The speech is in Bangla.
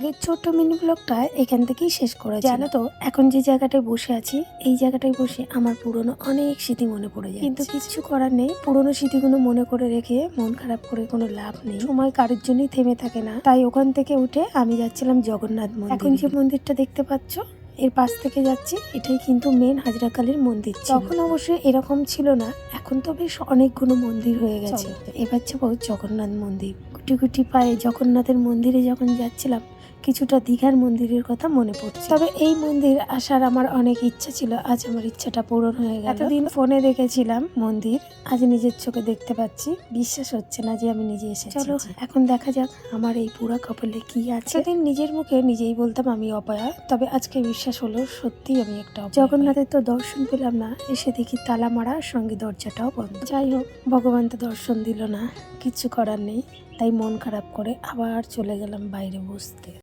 এই ছোট্ট মিনি ব্লগটা এখান থেকেই শেষ করে জানো তো এখন যে জায়গাটায় বসে আছি এই জায়গাটায় বসে আমার পুরনো অনেক স্মৃতি মনে পড়ে যায় কিন্তু কিছু করার নেই পুরনো স্মৃতিগুলো মনে করে রেখে মন খারাপ করে কোনো লাভ নেই। সময় কারোর জন্যই থেমে থাকে না। তাই ওখান থেকে উঠে আমি যাচ্ছিলাম জগন্নাথ মন্দির। এখন যে মন্দিরটা দেখতে পাচ্ছ এর পাশ থেকে যাচ্ছি এটাই কিন্তু মেন হাজরাকালীর মন্দির। তখন অবশ্যই এরকম ছিল না এখন তো বেশ অনেকগুলো মন্দির হয়ে গেছে। এবার যাব জগন্নাথ মন্দির। গুটি গুটি পায়ে জগন্নাথের মন্দিরে যখন যাচ্ছিলাম কিছুটা দীঘার মন্দিরের কথা মনে পড়ছে। তবে এই মন্দির আসার আমার অনেক ইচ্ছা ছিল। আজ আমার ইচ্ছাটা পূরণ হয়ে গেল। এতদিন ফোনে দেখেছিলাম মন্দির। আজ নিজের চোখে দেখতে পাচ্ছি। বিশ্বাস হচ্ছে না যে আমি নিজে এসেছি। চলো এখন দেখা যাক আমার এই পুরা কপালে কি আছে। সেদিন নিজের মুখে নিজেই বলতাম আমি অপয়া। তবে আজকে বিশ্বাস হলো সত্যি আমি একটা জগন্নাথের তো দর্শন পেলাম না। এসে দেখি তালা মারা সঙ্গে দরজাটাও বন্ধ। যাই হোক ভগবান তো দর্শন দিল না। কিছু করার নেই। তাই মন খারাপ করে আবার চলে গেলাম বাইরে বসতে।